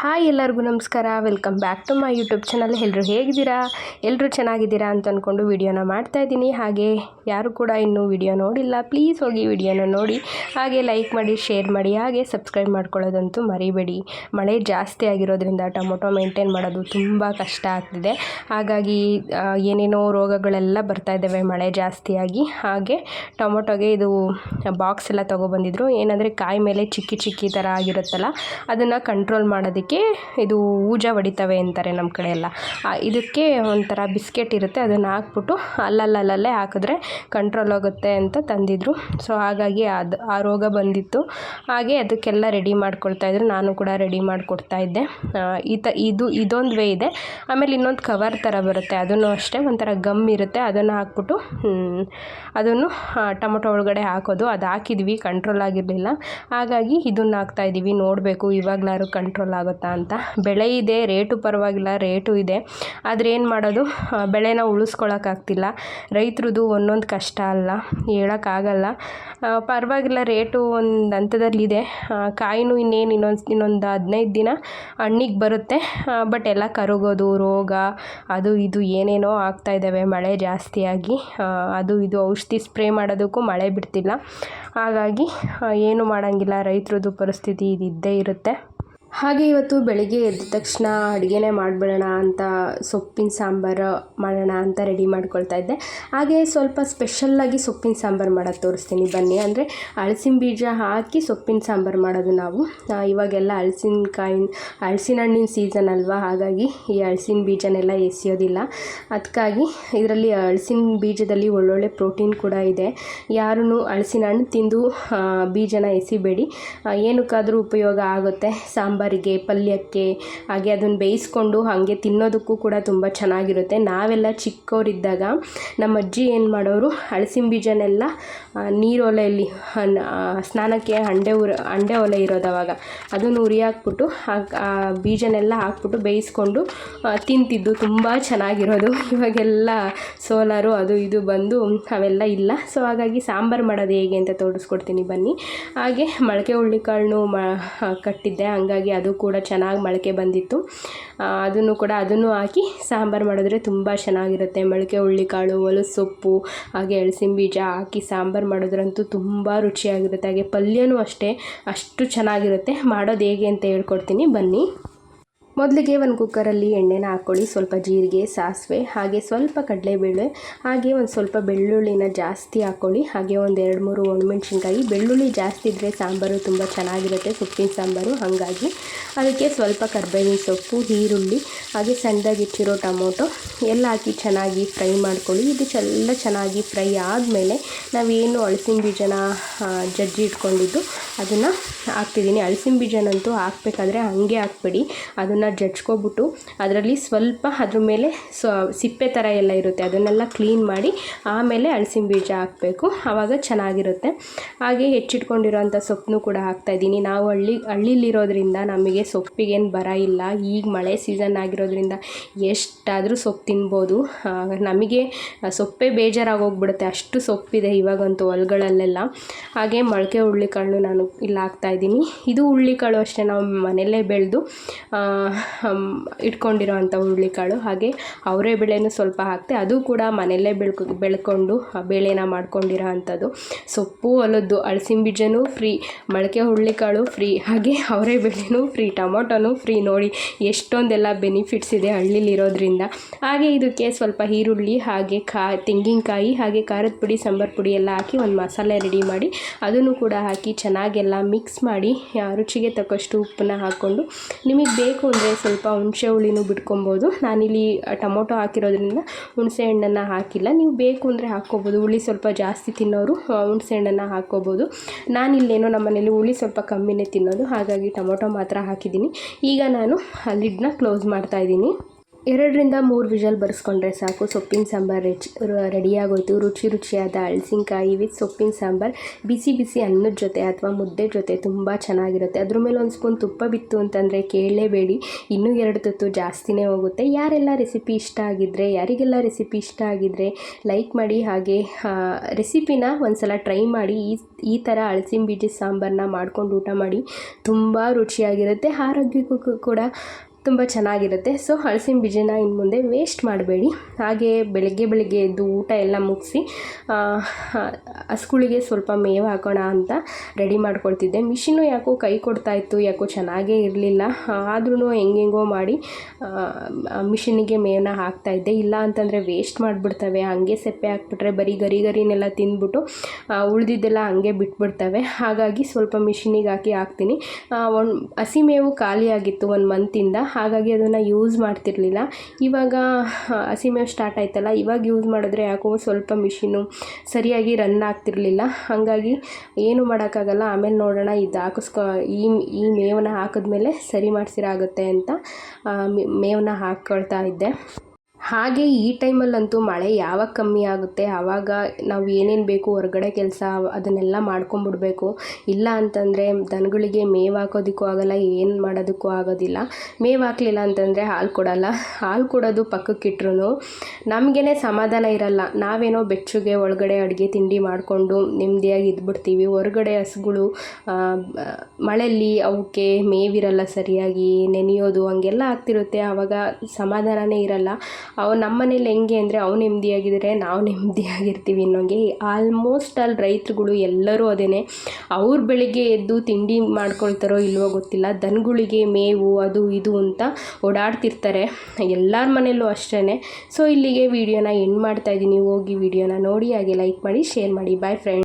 Hi ಎಲ್ಲರಿಗೂ ನಮಸ್ಕಾರ. Welcome back to my YouTube channel ಎಲ್ಲರೂ ಹೇಗಿದ್ದೀರಾ? ಎಲ್ಲರೂ ಚೆನ್ನಾಗಿದ್ದೀರಾ ಅಂತ ಅಂದ್ಕೊಂಡು ವೀಡಿಯೋನ ಮಾಡ್ತಾ ಇದ್ದೀನಿ. ಹಾಗೆ ಯಾರು ಕೂಡ ಇನ್ನೂ ವಿಡಿಯೋ ನೋಡಿಲ್ಲ ಪ್ಲೀಸ್ ಹೋಗಿ ವಿಡಿಯೋನ ನೋಡಿ. ಹಾಗೆ ಲೈಕ್ ಮಾಡಿ ಶೇರ್ ಮಾಡಿ, ಹಾಗೆ ಸಬ್ಸ್ಕ್ರೈಬ್ ಮಾಡ್ಕೊಳ್ಳೋದಂತೂ ಮರಿಬೇಡಿ. ಮಳೆ ಜಾಸ್ತಿ ಆಗಿರೋದ್ರಿಂದ ಟೊಮೊಟೊ ಮೇಂಟೈನ್ ಮಾಡೋದು ತುಂಬ ಕಷ್ಟ ಆಗ್ತಿದೆ. ಹಾಗಾಗಿ ಏನೇನೋ ರೋಗಗಳೆಲ್ಲ ಬರ್ತಾ ಇದ್ದಾವೆ ಮಳೆ ಜಾಸ್ತಿಯಾಗಿ ಹಾಗೆ ಟೊಮೊಟೊಗೆ ಇದು ಬಾಕ್ಸ್ ಎಲ್ಲ ತೊಗೊಬಂದಿದ್ರು. ಏನಂದರೆ ಕಾಯಿ ಮೇಲೆ ಚಿಕ್ಕಿ ಚಿಕ್ಕಿ ಥರ ಆಗಿರುತ್ತಲ್ಲ, ಅದನ್ನು ಕಂಟ್ರೋಲ್ ಮಾಡೋದಕ್ಕೆ ಇದು ಊಜ ಹೊಡಿತವೆ ಅಂತಾರೆ ನಮ್ಮ ಕಡೆ ಎಲ್ಲ. ಇದಕ್ಕೆ ಒಂಥರ ಬಿಸ್ಕೆಟ್ ಇರುತ್ತೆ, ಅದನ್ನು ಹಾಕ್ಬಿಟ್ಟು ಅಲ್ಲಲ್ಲಲ್ಲೇ ಹಾಕಿದ್ರೆ ಕಂಟ್ರೋಲ್ ಆಗುತ್ತೆ ಅಂತ ತಂದಿದ್ರು. ಸೊ ಹಾಗಾಗಿ ಅದು, ಆ ರೋಗ ಬಂದಿತ್ತು. ಹಾಗೆ ಅದಕ್ಕೆಲ್ಲ ರೆಡಿ ಮಾಡ್ಕೊಳ್ತಾ ಇದ್ರು. ನಾನು ಕೂಡ ರೆಡಿ ಮಾಡಿಕೊಡ್ತಾ ಇದ್ದೆ. ಈ ತ ಇದು, ಇದೊಂದು ವೇ ಇದೆ. ಆಮೇಲೆ ಇನ್ನೊಂದು ಕವರ್ ಥರ ಬರುತ್ತೆ. ಅದನ್ನು ಅಷ್ಟೇ ಒಂಥರ ಗಮ್ ಇರುತ್ತೆ. ಅದನ್ನು ಹಾಕ್ಬಿಟ್ಟು ಅದನ್ನು ಟೊಮೊಟೊ ಒಳಗಡೆ ಹಾಕೋದು. ಅದು ಹಾಕಿದ್ವಿ ಕಂಟ್ರೋಲ್ ಆಗಿರಲಿಲ್ಲ. ಹಾಗಾಗಿ ಇದನ್ನು ಹಾಕ್ತಾ ಇದ್ದೀವಿ ನೋಡಬೇಕು, ಇವಾಗಲಾರು ಕಂಟ್ರೋಲ್ ಆಗುತ್ತಾ ಅಂತ. ಬೆಳೆ ಇದೆ, ರೇಟು ಪರವಾಗಿಲ್ಲ, ರೇಟು ಇದೆ. ಆದರೆ ಏನು ಮಾಡೋದು? ಬೆಳೆನ ಉಳಿಸ್ಕೊಳಕ್ಕಾಗ್ತಿಲ್ಲ. ರೈತರದು ಒಂದೊಂದು ಕಷ್ಟ ಅಲ್ಲ, ಹೇಳೋಕ್ಕಾಗಲ್ಲ. ಪರವಾಗಿಲ್ಲ, ರೇಟು ಒಂದು ಹಂತದಲ್ಲಿದೆ. ಕಾಯಿನೂ ಇನ್ನೇನು ಇನ್ನೊಂದು ಇನ್ನೊಂದು ಹದಿನೈದು ದಿನ ಹಣ್ಣಿಗೆ ಬರುತ್ತೆ. ಬಟ್ ಎಲ್ಲ ಕರಗೋದು, ರೋಗ, ಅದು ಇದು ಏನೇನೋ ಆಗ್ತಾ ಇದ್ದಾವೆ ಮಳೆ ಜಾಸ್ತಿಯಾಗಿ ಅದು ಇದು ಔಷಧಿ ಸ್ಪ್ರೇ ಮಾಡೋದಕ್ಕೂ ಮಳೆ ಬಿಡ್ತಿಲ್ಲ. ಹಾಗಾಗಿ ಏನು ಮಾಡೋಂಗಿಲ್ಲ. ರೈತರದು ಪರಿಸ್ಥಿತಿ ಇದು ಇದ್ದೇ ಇರುತ್ತೆ. ಹಾಗೆ ಇವತ್ತು ಬೆಳಿಗ್ಗೆ ಎದ್ದ ತಕ್ಷಣ ಅಡುಗೆನೇ ಮಾಡಿಬಿಡೋಣ ಅಂತ ಸೊಪ್ಪಿನ ಸಾಂಬಾರು ಮಾಡೋಣ ಅಂತ ರೆಡಿ ಮಾಡ್ಕೊಳ್ತಾ ಇದ್ದೆ. ಹಾಗೆ ಸ್ವಲ್ಪ ಸ್ಪೆಷಲ್ಲಾಗಿ ಸೊಪ್ಪಿನ ಸಾಂಬಾರು ಮಾಡೋದು ತೋರಿಸ್ತೀನಿ. ಬನ್ನಿ. ಅಂದರೆ ಹಲಸಿನ ಬೀಜ ಹಾಕಿ ಸೊಪ್ಪಿನ ಸಾಂಬಾರು ಮಾಡೋದು ನಾವು. ಇವಾಗೆಲ್ಲ ಹಲಸಿನಕಾಯಿ ಹಲಸಿನ ಹಣ್ಣಿನ ಸೀಸನ್ ಅಲ್ವಾ? ಹಾಗಾಗಿ ಈ ಹಲಸಿನ ಬೀಜನೆಲ್ಲ ಎಸೆಯೋದಿಲ್ಲ. ಅದಕ್ಕಾಗಿ ಇದರಲ್ಲಿ ಹಲಸಿನ ಬೀಜದಲ್ಲಿ ಒಳ್ಳೊಳ್ಳೆ ಪ್ರೋಟೀನ್ ಕೂಡ ಇದೆ. ಯಾರೂ ಹಲಸಿನ ಹಣ್ಣು ತಿಂದು ಬೀಜನ ಎಸಿಬೇಡಿ. ಏನಕ್ಕಾದರೂ ಉಪಯೋಗ ಆಗುತ್ತೆ. ಸಾಂಬಾರಿಗೆ, ಪಲ್ಯಕ್ಕೆ, ಹಾಗೆ ಅದನ್ನು ಬೇಯಿಸ್ಕೊಂಡು ಹಾಗೆ ತಿನ್ನೋದಕ್ಕೂ ಕೂಡ ತುಂಬ ಚೆನ್ನಾಗಿರುತ್ತೆ. ನಾವೆಲ್ಲ ಚಿಕ್ಕವರಿದ್ದಾಗ ನಮ್ಮ ಅಜ್ಜಿ ಏನು ಮಾಡೋರು ಹಳಸಿನ ಬೀಜನೆಲ್ಲ ನೀರೊಲೆಯಲ್ಲಿ ಸ್ನಾನಕ್ಕೆ ಹಂಡೆ ಉರ, ಹಂಡೆ ಒಲೆ ಇರೋದು ಅವಾಗ. ಅದನ್ನು ಉರಿ ಹಾಕ್ಬಿಟ್ಟು ಹಾಕ್- ಆ, ಬೀಜನೆಲ್ಲ ಹಾಕ್ಬಿಟ್ಟು ಬೇಯಿಸ್ಕೊಂಡು ತಿಂತಿದ್ದು. ತುಂಬ ಚೆನ್ನಾಗಿರೋದು. ಇವಾಗೆಲ್ಲ ಸೋಲಾರು ಅದು ಇದು ಬಂದು ಅವೆಲ್ಲ ಇಲ್ಲ. ಸೊ ಹಾಗಾಗಿ ಸಾಂಬಾರು ಮಾಡೋದು ಹೇಗೆ ಅಂತ ತೋರಿಸ್ಕೊಡ್ತೀನಿ ಬನ್ನಿ. ಹಾಗೆ ಮೊಳಕೆ ಹುಳ್ಳಿಕಾಳನ್ನು ಮ ಕಟ್ಟಿದ್ದೆ. ಹಂಗಾಗಿ ಅದು ಕೂಡ ಚೆನ್ನಾಗಿ ಮೊಳಕೆ ಬಂದಿತ್ತು. ಅದನ್ನು ಕೂಡ ಅದನ್ನು ಹಾಕಿ ಸಾಂಬಾರು ಮಾಡಿದ್ರೆ ತುಂಬ ಚೆನ್ನಾಗಿರುತ್ತೆ. ಮೊಳಕೆ ಹುಳ್ಳಿಕಾಳು ಹೊಲಸು ಸೊಪ್ಪು ಹಾಗೆ ಎಳಸಿನ ಬೀಜ ಹಾಕಿ ಸಾಂಬಾರು ಮಾಡಿದ್ರಂತೂ ತುಂಬ ರುಚಿಯಾಗಿರುತ್ತೆ. ಹಾಗೆ ಪಲ್ಯನೂ ಅಷ್ಟೇ, ಅಷ್ಟು ಚೆನ್ನಾಗಿರುತ್ತೆ. ಮಾಡೋದು ಹೇಗೆ ಅಂತ ಹೇಳ್ಕೊಡ್ತೀನಿ. ಬನ್ನಿ. ಮೊದಲಿಗೆ ಒಂದು ಕುಕ್ಕರಲ್ಲಿ ಎಣ್ಣೆನ ಹಾಕ್ಕೊಳ್ಳಿ, ಸ್ವಲ್ಪ ಜೀರಿಗೆ, ಸಾಸಿವೆ, ಹಾಗೆ ಸ್ವಲ್ಪ ಕಡಲೆಬೇಳೆ, ಹಾಗೆ ಒಂದು ಸ್ವಲ್ಪ ಬೆಳ್ಳುಳ್ಳಿನ ಜಾಸ್ತಿ ಹಾಕ್ಕೊಳ್ಳಿ, ಹಾಗೆ ಒಂದು ಎರಡು ಮೂರು ಒಣಮೆಣ್ಸಿನ್ಕಾಯಿ. ಬೆಳ್ಳುಳ್ಳಿ ಜಾಸ್ತಿ ಇದ್ದರೆ ಸಾಂಬಾರು ತುಂಬ ಚೆನ್ನಾಗಿರುತ್ತೆ, ಸೊಪ್ಪಿನ ಸಾಂಬಾರು. ಹಾಗಾಗಿ ಅದಕ್ಕೆ ಸ್ವಲ್ಪ ಕರ್ಬೇವಿನ ಸೊಪ್ಪು, ಈರುಳ್ಳಿ, ಹಾಗೆ ಸಣ್ಣದಾಗಿ ಹೆಚ್ಚಿರೋ ಟೊಮೊಟೊ ಎಲ್ಲ ಹಾಕಿ ಚೆನ್ನಾಗಿ ಫ್ರೈ ಮಾಡ್ಕೊಳ್ಳಿ. ಇದು ಎಲ್ಲ ಚೆನ್ನಾಗಿ ಫ್ರೈ ಆದಮೇಲೆ ನಾವೇನು ಅಳಸಿನ ಬೀಜನ ಜಜ್ಜಿ ಇಟ್ಕೊಂಡಿದ್ದು, ಅದನ್ನು ಹಾಕ್ತಿದ್ದೀನಿ ಅಳಸಿನ ಬೀಜನಂತೂ ಹಾಕಬೇಕಾದ್ರೆ ಹಾಗೆ ಹಾಕ್ಬೇಡಿ. ಅದನ್ನು ಜಜ್ಕೊಬಿಟ್ಟು ಅದರಲ್ಲಿ ಸ್ವಲ್ಪ ಅದ್ರ ಮೇಲೆ ಸ, ಸಿಪ್ಪೆ ಥರ ಎಲ್ಲ ಇರುತ್ತೆ. ಅದನ್ನೆಲ್ಲ ಕ್ಲೀನ್ ಮಾಡಿ ಆಮೇಲೆ ಹಲಸಿನ ಬೀಜ ಹಾಕಬೇಕು. ಆವಾಗ ಚೆನ್ನಾಗಿರುತ್ತೆ. ಹಾಗೆ ಹೆಚ್ಚಿಟ್ಕೊಂಡಿರೋಂಥ ಸೊಪ್ಪನ್ನು ಕೂಡ ಹಾಕ್ತಾಯಿದ್ದೀನಿ ನಾವು ಹಳ್ಳಿ, ಹಳ್ಳಿಲಿರೋದ್ರಿಂದ ನಮಗೆ ಸೊಪ್ಪಿಗೇನು ಬರ ಇಲ್ಲ. ಈಗ ಮಳೆ ಸೀಸನ್ ಆಗಿರೋದ್ರಿಂದ ಎಷ್ಟಾದರೂ ಸೊಪ್ಪು ತಿನ್ಬೋದು. ನಮಗೆ ಸೊಪ್ಪೇ ಬೇಜಾರಾಗಿ ಹೋಗ್ಬಿಡುತ್ತೆ ಅಷ್ಟು ಸೊಪ್ಪಿದೆ ಇವಾಗಂತೂ ಹೊಲ್ಗಳಲ್ಲೆಲ್ಲ. ಹಾಗೆ ಮೊಳಕೆ ಹುಳ್ಳಿಕಾಳು ನಾನು ಇಲ್ಲಿ ಹಾಕ್ತಾಯಿದ್ದೀನಿ ಇದು ಹುಳ್ಳಿಕಾಳು ಅಷ್ಟೇ. ನಾವು ಮನೆಯಲ್ಲೇ ಬೆಳೆದು ಇಟ್ಕೊಂಡಿರೋ ಅಂಥ ಹುರುಳಿಕಾಳು. ಹಾಗೆ ಅವರೇ ಬೇಳೆನೂ ಸ್ವಲ್ಪ ಹಾಕ್ತೆ. ಅದು ಕೂಡ ಮನೆಯಲ್ಲೇ ಬೆಳ್ಕೊ, ಬೆಳ್ಕೊಂಡು, ಆ, ಬೇಳೆನ ಮಾಡ್ಕೊಂಡಿರೋ ಅಂಥದ್ದು ಸೊಪ್ಪು ಹೊಲದ್ದು ಅಳಸಿನ ಬೀಜನೂ ಫ್ರೀ ಮೊಳಕೆ ಹುರುಳಿಕಾಳು ಫ್ರೀ. ಹಾಗೆ ಅವರೇ ಬೇಳೆನೂ ಫ್ರೀ, ಟೊಮೊಟೊನೂ ಫ್ರೀ. ನೋಡಿ ಎಷ್ಟೊಂದೆಲ್ಲ ಬೆನಿಫಿಟ್ಸ್ ಇದೆ ಹಳ್ಳಿಲಿರೋದ್ರಿಂದ ಹಾಗೆ ಇದಕ್ಕೆ ಸ್ವಲ್ಪ ಈರುಳ್ಳಿ, ಹಾಗೆ ಕಾ, ತೆಂಗಿನಕಾಯಿ, ಹಾಗೆ ಖಾರದ ಪುಡಿ, ಸಾಂಬಾರು ಪುಡಿ ಎಲ್ಲ ಹಾಕಿ ಒಂದು ಮಸಾಲೆ ರೆಡಿ ಮಾಡಿ, ಅದನ್ನು ಕೂಡ ಹಾಕಿ ಚೆನ್ನಾಗೆಲ್ಲ ಮಿಕ್ಸ್ ಮಾಡಿ ರುಚಿಗೆ ತಕ್ಕಷ್ಟು ಉಪ್ಪನ್ನ ಹಾಕ್ಕೊಂಡು ನಿಮಗೆ ಬೇಕು ಅಂದರೆ ಸ್ವಲ್ಪ ಹುಣಸೆ ಹುಳಿನೂ ಬಿಟ್ಕೊಬೋದು. ನಾನಿಲ್ಲಿ ಟೊಮೊಟೊ ಹಾಕಿರೋದ್ರಿಂದ ಹುಣಸೆ ಹಣ್ಣನ್ನು ಹಾಕಿಲ್ಲ. ನೀವು ಬೇಕು ಅಂದರೆ ಹಾಕ್ಕೋಬೋದು. ಹುಳಿ ಸ್ವಲ್ಪ ಜಾಸ್ತಿ ತಿನ್ನೋರು ಹುಣಸೆ ಹಣ್ಣನ್ನು ಹಾಕ್ಕೋಬೋದು. ನಾನಿಲ್ಲೇನೋ ನಮ್ಮ ಮನೇಲಿ ಹುಳಿ ಸ್ವಲ್ಪ ಕಮ್ಮಿನೇ ತಿನ್ನೋದು. ಹಾಗಾಗಿ ಟೊಮೊಟೊ ಮಾತ್ರ ಹಾಕಿದ್ದೀನಿ. ಈಗ ನಾನು ಲಿಡ್ನ ಕ್ಲೋಸ್ ಮಾಡ್ತಾ ಇದ್ದೀನಿ. ಎರಡರಿಂದ ಮೂರು ವಿಷಲ್ ಬರೆಸ್ಕೊಂಡ್ರೆ ಸಾಕು. ಸೊಪ್ಪಿನ ಸಾಂಬಾರು ರೆಚ್ ರೆಡಿಯಾಗೋಯ್ತು. ರುಚಿ ರುಚಿಯಾದ ಅಳಸಿನಕಾಯಿ ವಿತ್ ಸೊಪ್ಪಿನ ಸಾಂಬಾರು. ಬಿಸಿ ಬಿಸಿ ಅನ್ನದ ಜೊತೆ ಅಥವಾ ಮುದ್ದೆ ಜೊತೆ ತುಂಬ ಚೆನ್ನಾಗಿರುತ್ತೆ. ಅದ್ರ ಮೇಲೆ ಒಂದು ಸ್ಪೂನ್ ತುಪ್ಪ ಬಿತ್ತು ಅಂತಂದರೆ ಕೇಳಲೇಬೇಡಿ. ಇನ್ನೂ ಎರಡು ತುತ್ತು ಜಾಸ್ತಿನೇ ಹೋಗುತ್ತೆ. ಯಾರೆಲ್ಲ ರೆಸಿಪಿ ಇಷ್ಟ ಆಗಿದ್ದರೆ ಯಾರಿಗೆಲ್ಲ ರೆಸಿಪಿ ಇಷ್ಟ ಆಗಿದ್ದರೆ ಲೈಕ್ ಮಾಡಿ. ಹಾಗೆ ರೆಸಿಪಿನ ಒಂದು ಸಲ ಟ್ರೈ ಮಾಡಿ. ಈ ಈ ಥರ ಅಳಸಿನ ಬೀಜದ ಸಾಂಬಾರನ್ನ ಮಾಡ್ಕೊಂಡು ಊಟ ಮಾಡಿ. ತುಂಬ ರುಚಿಯಾಗಿರುತ್ತೆ. ಆರೋಗ್ಯಕ್ಕೂ ಕೂಡ ತುಂಬ ಚೆನ್ನಾಗಿರುತ್ತೆ. ಸೊ ಹಲಸಿನ ಬೀಜನ ಇನ್ನು ಮುಂದೆ ವೇಸ್ಟ್ ಮಾಡಬೇಡಿ. ಹಾಗೆ ಬೆಳಗ್ಗೆ ಬೆಳಗ್ಗೆ ಎದ್ದು ಊಟ ಎಲ್ಲ ಮುಗಿಸಿ ಹಸ್ಗುಳಿಗೆ ಸ್ವಲ್ಪ ಮೇವು ಹಾಕೋಣ ಅಂತ ರೆಡಿ ಮಾಡ್ಕೊಳ್ತಿದ್ದೆ. ಮಿಷಿನು ಯಾಕೋ ಕೈ ಕೊಡ್ತಾ ಇತ್ತು, ಯಾಕೋ ಚೆನ್ನಾಗೇ ಇರಲಿಲ್ಲ. ಆದ್ರೂ ಹೆಂಗೆಂಗೋ ಮಾಡಿ ಮಿಷಿನಿಗೆ ಮೇವನ್ನ ಹಾಕ್ತಾಯಿದ್ದೆ ಇಲ್ಲ ಅಂತಂದರೆ ವೇಸ್ಟ್ ಮಾಡಿಬಿಡ್ತವೆ. ಹಂಗೆ ಸೆಪ್ಪೆ ಹಾಕ್ಬಿಟ್ರೆ ಬರೀ ಗರಿ ಗರಿನೆಲ್ಲ ತಿಂದ್ಬಿಟ್ಟು ಉಳಿದಿದ್ದೆಲ್ಲ ಹಂಗೆ ಬಿಟ್ಬಿಡ್ತವೆ. ಹಾಗಾಗಿ ಸ್ವಲ್ಪ ಮಿಷಿನಿಗೆ ಹಾಕಿ ಹಾಕ್ತೀನಿ. ಒಂದು ಹಸಿ ಮೇವು ಖಾಲಿಯಾಗಿತ್ತು ಒಂದು ಮಂತಿಂದ ಹಾಗಾಗಿ ಅದನ್ನು ಯೂಸ್ ಮಾಡ್ತಿರಲಿಲ್ಲ. ಇವಾಗ ಹಸಿಮೇವು ಸ್ಟಾರ್ಟ್ ಆಯ್ತಲ್ಲ, ಇವಾಗ ಯೂಸ್ ಮಾಡಿದ್ರೆ ಯಾಕೋ ಸ್ವಲ್ಪ ಮಿಷಿನು ಸರಿಯಾಗಿ ರನ್ ಆಗ್ತಿರಲಿಲ್ಲ. ಹಾಗಾಗಿ ಏನು ಮಾಡೋಕ್ಕಾಗಲ್ಲ, ಆಮೇಲೆ ನೋಡೋಣ, ಇದು ಹಾಕಿಸ್ಕೊ, ಈ ಈ ಮೇವನ್ನ ಹಾಕಿದ್ಮೇಲೆ ಸರಿ ಮಾಡಿಸಿರಾಗುತ್ತೆ ಅಂತ ಮೇವನ್ನ ಹಾಕ್ಕೊಳ್ತಾ ಇದ್ದೆ. ಹಾಗೆ ಈ ಟೈಮಲ್ಲಂತೂ ಮಳೆ ಯಾವಾಗ ಕಮ್ಮಿ ಆಗುತ್ತೆ ಆವಾಗ ನಾವು ಏನೇನು ಬೇಕು, ಹೊರಗಡೆ ಕೆಲಸ ಅದನ್ನೆಲ್ಲ ಮಾಡ್ಕೊಂಬಿಡ್ಬೇಕು. ಇಲ್ಲ ಅಂತಂದರೆ ದನಗಳಿಗೆ ಮೇವು ಹಾಕೋದಕ್ಕೂ ಆಗೋಲ್ಲ, ಏನು ಮಾಡೋದಕ್ಕೂ ಆಗೋದಿಲ್ಲ. ಮೇವು ಹಾಕಲಿಲ್ಲ ಅಂತಂದರೆ ಹಾಲು ಕೊಡೋಲ್ಲ. ಹಾಲು ಕೊಡೋದು ಪಕ್ಕಕ್ಕಿಟ್ರು ನಮಗೇ ಸಮಾಧಾನ ಇರಲ್ಲ. ನಾವೇನೋ ಬೆಚ್ಚಗೆ ಒಳಗಡೆ ಅಡುಗೆ ತಿಂಡಿ ಮಾಡಿಕೊಂಡು ನೆಮ್ಮದಿಯಾಗಿ ಇದ್ಬಿಡ್ತೀವಿ. ಹೊರಗಡೆ ಹಸುಗಳು ಮಳೆಯಲ್ಲಿ ಅವಕ್ಕೆ ಮೇವಿರಲ್ಲ ಸರಿಯಾಗಿ, ನೆನೆಯೋದು ಹಂಗೆಲ್ಲ ಆಗ್ತಿರುತ್ತೆ. ಆವಾಗ ಸಮಾಧಾನವೇ ಇರಲ್ಲ. ಅವು ನಮ್ಮ ಮನೇಲಿ ಹೆಂಗೆ ಅಂದರೆ ಅವು ನೆಮ್ಮದಿಯಾಗಿದ್ದರೆ ನಾವು ನೆಮ್ಮದಿಯಾಗಿರ್ತೀವಿ ಅನ್ನೋಂಗೆ. ಆಲ್ಮೋಸ್ಟ್ ಅಲ್ಲಿ ರೈತರುಗಳು ಎಲ್ಲರೂ ಅದೇ ಅವ್ರ ಬೆಳಿಗ್ಗೆ ಎದ್ದು ತಿಂಡಿ ಮಾಡ್ಕೊಳ್ತಾರೋ ಇಲ್ವೋ ಗೊತ್ತಿಲ್ಲ, ದನಗಳಿಗೆ ಮೇವು ಅದು ಇದು ಅಂತ ಓಡಾಡ್ತಿರ್ತಾರೆ, ಎಲ್ಲರ ಮನೆಯಲ್ಲೂ ಅಷ್ಟೇ ಸೊ ಇಲ್ಲಿಗೆ ವೀಡಿಯೋನ ಎಂಡ್ ಮಾಡ್ತಾ ಇದ್ದೀನಿ. ಹೋಗಿ ವೀಡಿಯೋನ ನೋಡಿ, ಹಾಗೆ ಲೈಕ್ ಮಾಡಿ ಶೇರ್ ಮಾಡಿ. Boy friend